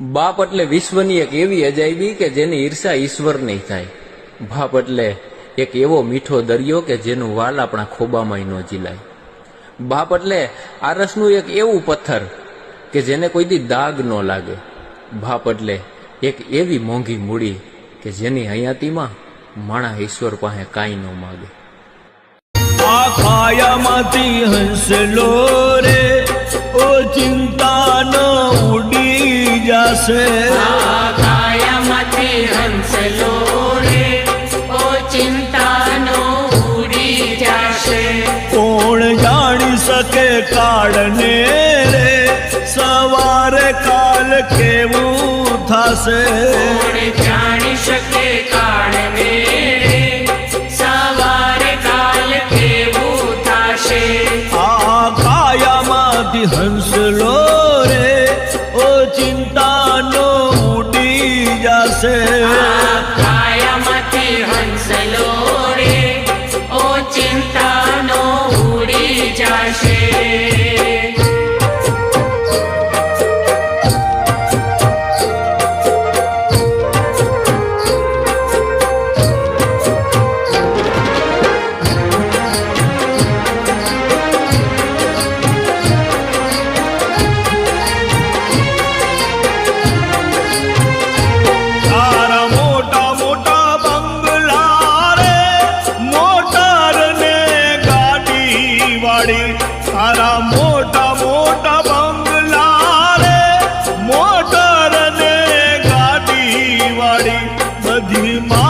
બાપ એટલે વિશ્વની એક એવી અજાયબી કે જેની ઈર્ષા ઈશ્વર નહીં થાય. બાપ એટલે એક એવો મીઠો દરિયો કે જેનું વાલ આપણા ખોબામાં ન જીલાય. બાપ એટલે આરસનું એક એવું પથ્થર કે જેને કોઈથી દાગ ન લાગે. બાપ એટલે એક એવી મોંઘી મૂડી કે જેની હયાતીમાં માણા ઈશ્વર પાસે કાંઈ ન માગે. આખાયામાંથી હંસલો રે, ઓ ચિંતા ન ઉડી. જશે કાયામાંથી હંસલો રે ઓ ચિંતાનો ઉડી જશે. કોણ જાણી શકે કાળને રે? સવારે કાલ કેવું થશે? કોણ જાણી શકે કાળને રે? સવારે કાલ કેવું થશે? આ કાયામાંથી હંસલો living. મોટા મોટા બંગલા રે મોટર ને ગાડી વાળી બધી માં